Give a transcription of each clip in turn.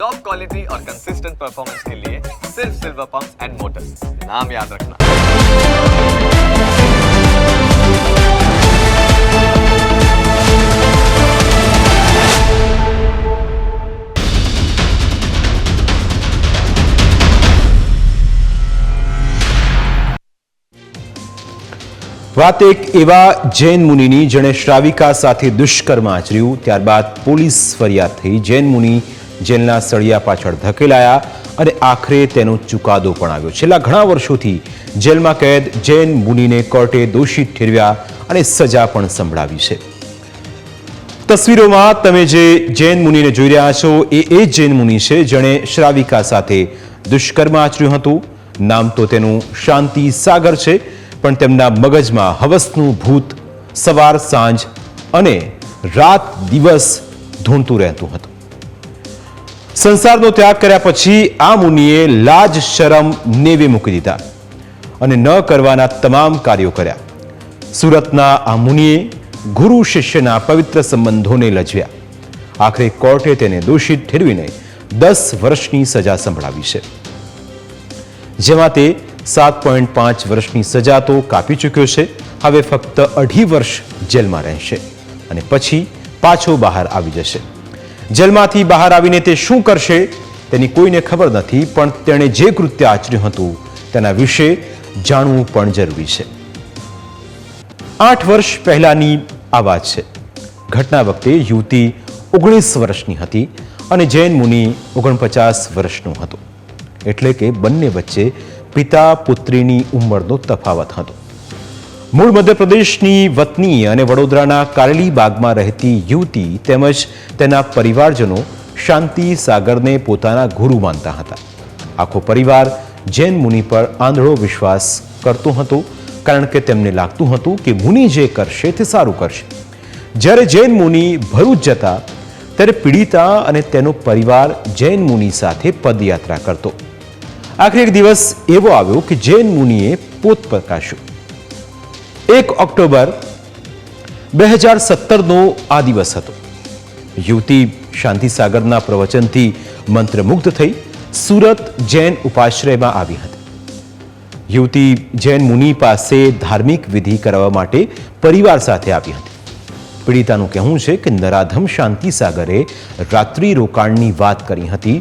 Top quality और consistent performance के लिए सिर्फ सिल्वर पंप्स एंड मोटर्स नाम याद रखना વાત એક એવા જૈન મુનિની જેણે શ્રાવિકા સાથે દુષ્કર્મ આચર્યું ત્યારબાદ પોલીસ ફરિયાદ થઈ જૈન મુનિ જેલના સળિયા પાછળ ધકેલાયા અને આખરે તેનો ચુકાદો પણ આવ્યો. છેલ્લા ઘણા વર્ષોથી જેલમાં કેદ, જૈન મુનિને કોર્ટે દોષિત ઠેરવ્યા અને સજા પણ સંભળાવી છે. તસવીરોમાં તમે જે જૈન મુનિને જોઈ રહ્યા છો, એ એ જૈન મુનિ છે જેણે શ્રાવિકા સાથે દુષ્કર્મ આચર્યું હતું. નામ તો તેનું શાંતિ સાગર છે, પણ તેમના મગજમાં હવસનું ભૂત સવાર સાંજ અને રાત દિવસ ધૂણતું રહેતું હતું. સંસારનો ત્યાગ કર્યા પછી આ મુનિએ લાજ, શરમ, નેવે મૂકી દીધા અને ન કરવાના તમામ કાર્યો કર્યા. સુરતના આ મુનિએ ગુરુ શિષ્યના પવિત્ર સંબંધોને લજવ્યા. આખરે કોર્ટે તેને દોષિત ઠેરવીને દસ વર્ષની સજા સંભળાવી છે. જેમાં તે સાત પોઈન્ટ પાંચ વર્ષની સજા તો કાપી ચૂક્યો છે. હવે ફક્ત અઢી વર્ષ જેલમાં રહેશે અને પછી પાછો બહાર આવી જશે. જેલમાંથી બહાર આવીને તે શું કરશે તેની કોઈને ખબર નથી, પણ તેણે જે કૃત્ય આચર્યું હતું તેના વિશે જાણવું પણ જરૂરી છે. આઠ વર્ષ પહેલાની આ વાત છે. ઘટના વખતે યુવતી ઓગણીસ વર્ષની હતી અને જૈન મુનિ ઓગણપચાસ વર્ષનું હતું. એટલે કે બંને વચ્ચે પિતા પુત્રીની ઉંમરનો તફાવત હતો. મૂળ મધ્યપ્રદેશની વતની અને વડોદરાના કારેલીબાગમાં રહેતી યુવતી તેમજ તેના પરિવારજનો શાંતિ સાગરને પોતાના ગુરુ માનતા હતા. આખો પરિવાર જૈન મુનિ પર આંધળો વિશ્વાસ કરતો હતો, કારણ કે તેમને લાગતું હતું કે મુનિ જે કરશે તે સારું કરશે. જ્યારે જૈન મુનિ ભરૂચ જતા, ત્યારે પીડિતા અને તેનો પરિવાર જૈન મુનિ સાથે પદયાત્રા કરતો. આખરે એક દિવસ એવો આવ્યો કે જૈન મુનિએ પોત પ્રકાશ્યો. એક ઓક્ટોબર બે હજાર સત્તરનો આ દિવસ હતો. યુવતી શાંતિસાગરના પ્રવચનથી મંત્રમુગ્ધ થઈ સુરત જૈન ઉપાશ્રયમાં આવી હતી. યુવતી જૈન મુનિ પાસે ધાર્મિક વિધિ કરવા માટે પરિવાર સાથે આવી હતી. પીડિતાનું કહેવું છે કે નરાધમ શાંતિસાગરે રાત્રિ રોકાણની વાત કરી હતી,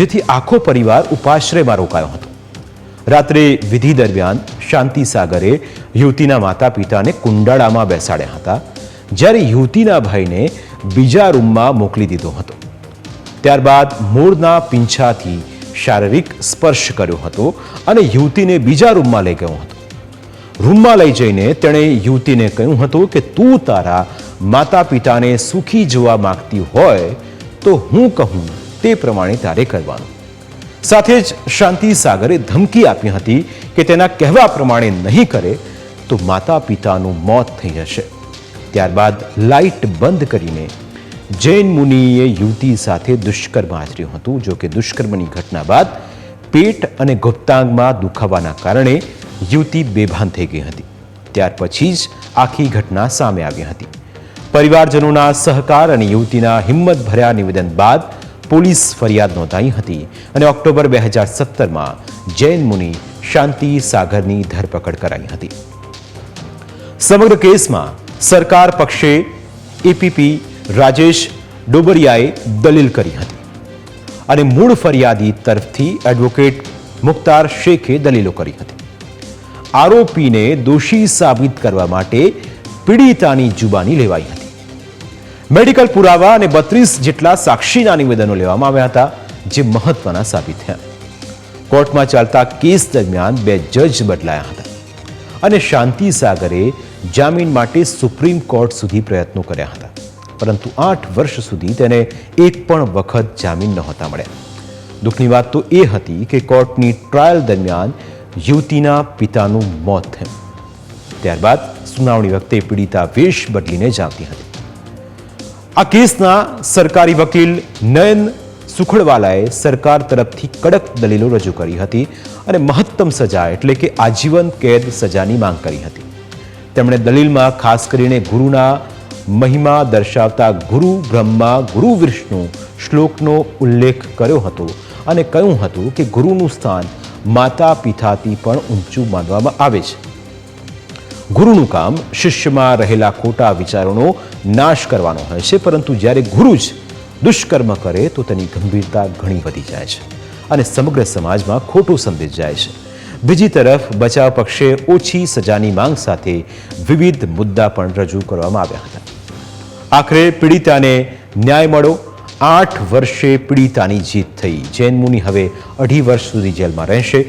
જેથી આખો પરિવાર ઉપાશ્રયમાં રોકાયો હતો. રાત્રે વિધિ દરમિયાન શાંતિ સાગરે યુવતીના માતા પિતાને કુંડાળામાં બેસાડ્યા હતા, જ્યારે યુવતીના ભાઈને બીજા રૂમમાં મોકલી દીધો હતો. ત્યારબાદ મૂળના પીંછાથી શારીરિક સ્પર્શ કર્યો હતો અને યુવતીને બીજા રૂમમાં લઈ ગયો હતો. રૂમમાં લઈ જઈને તેણે યુવતીને કહ્યું હતું કે, તું તારા માતા પિતાને સુખી જોવા માગતી હોય તો હું કહું, તે પ્રમાણે તારે કરવાનું. સાથે જ શાંતિ સાગરે ધમકી આપી હતી કે તેના કહેવા પ્રમાણે નહીં કરે તો માતા પિતાનું મોત થઈ જશે. ત્યારબાદ લાઇટ બંધ કરીને જૈન મુનિએ યુવતી સાથે દુષ્કર્મ આચર્યું હતું. જો કે દુષ્કર્મની ઘટના બાદ પેટ અને ગુપ્તાંગમાં દુખાવાના કારણે યુવતી બેભાન થઈ ગઈ હતી. ત્યાર પછી જ આખી ઘટના સામે આવી હતી. પરિવારજનોના સહકાર અને યુવતીના હિંમતભર્યા નિવેદન બાદ પોલીસ ફરિયાદ નોંધાઈ હતી અને ઓક્ટોબર બે હજાર સત્તરમાં જૈન મુનિ શાંતિ સાગરની ધરપકડ કરાઈ હતી. સમગ્ર કેસમાં સરકાર પક્ષે એપીપી રાજેશ ડોબરિયાએ દલીલ કરી હતી અને મૂળ ફરિયાદી તરફથી એડવોકેટ મુખ્તાર શેખે દલીલો કરી હતી. આરોપીને દોષી સાબિત કરવા માટે પીડિતાની જુબાની લેવાઈ હતી. મેડિકલ પુરાવા અને બત્રીસ જેટલા સાક્ષીના નિવેદનો લેવામાં આવ્યા હતા, જે મહત્વના સાબિત થયા. કોર્ટમાં ચાલતા કેસ દરમિયાન બે જજ બદલાયા હતા અને શાંતિ સાગરે જામીન માટે સુપ્રીમ કોર્ટ સુધી પ્રયત્નો કર્યા હતા. પરંતુ આઠ વર્ષ સુધી તેને એક પણ વખત જામીન નહોતા મળ્યા. દુઃખની વાત તો એ હતી કે કોર્ટની ટ્રાયલ દરમિયાન યુવતીના પિતાનું મોત થયું. ત્યારબાદ સુનાવણી વખતે પીડિતા વેશ બદલીને જામતી હતી. આ કેસના સરકારી વકીલ નયન સુખડવાલાએ સરકાર તરફથી કડક દલીલો રજૂ કરી હતી અને મહત્તમ સજા એટલે કે આજીવન કેદ સજાની માંગ કરી હતી. તેમણે દલીલમાં ખાસ કરીને ગુરુના મહિમા દર્શાવતા ગુરુ બ્રહ્મા ગુરુ વિષ્ણુ શ્લોકનો ઉલ્લેખ કર્યો હતો અને કહ્યું હતું કે ગુરુનું સ્થાન માતા પિતાથી પણ ઊંચું માનવામાં આવે છે. ગુરુનું કામ શિષ્યમાં રહેલા ખોટા વિચારોનો નાશ કરવાનો હોય છે, પરંતુ જ્યારે ગુરુ જ દુષ્કર્મ કરે, તો તેની ગંભીરતા ઘણી વધી જાય છે અને સમગ્ર સમાજમાં ખોટો સંદેશ જાય છે. બીજી તરફ, બચાવ પક્ષે ઓછી સજાની માંગ સાથે વિવિધ મુદ્દા પણ રજૂ કરવામાં આવ્યા હતા. આખરે પીડિતાને ન્યાય મળ્યો આઠ વર્ષે પીડિતાની જીત થઈ. જૈન મુનિ હવે અઢી વર્ષ સુધી જેલમાં રહેશે.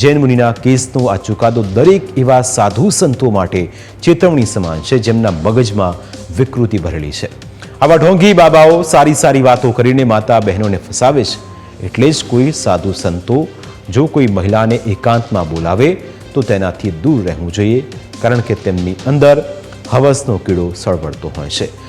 જૈન મુનિના કેસનો આ ચુકાદો દરેક એવા સાધુ સંતો માટે ચેતવણી સમાન છે, જેમના મગજમાં વિકૃતિ ભરેલી છે. આવા ઢોંગી બાબાઓ સારી સારી વાતો કરીને માતા બહેનોને ફસાવે છે. એટલે જ કોઈ સાધુ સંતો જો કોઈ મહિલાને એકાંતમાં બોલાવે, તો તેનાથી દૂર રહેવું જોઈએ, કારણ કે તેમની અંદર હવસનો કીડો સળવળતો હોય છે.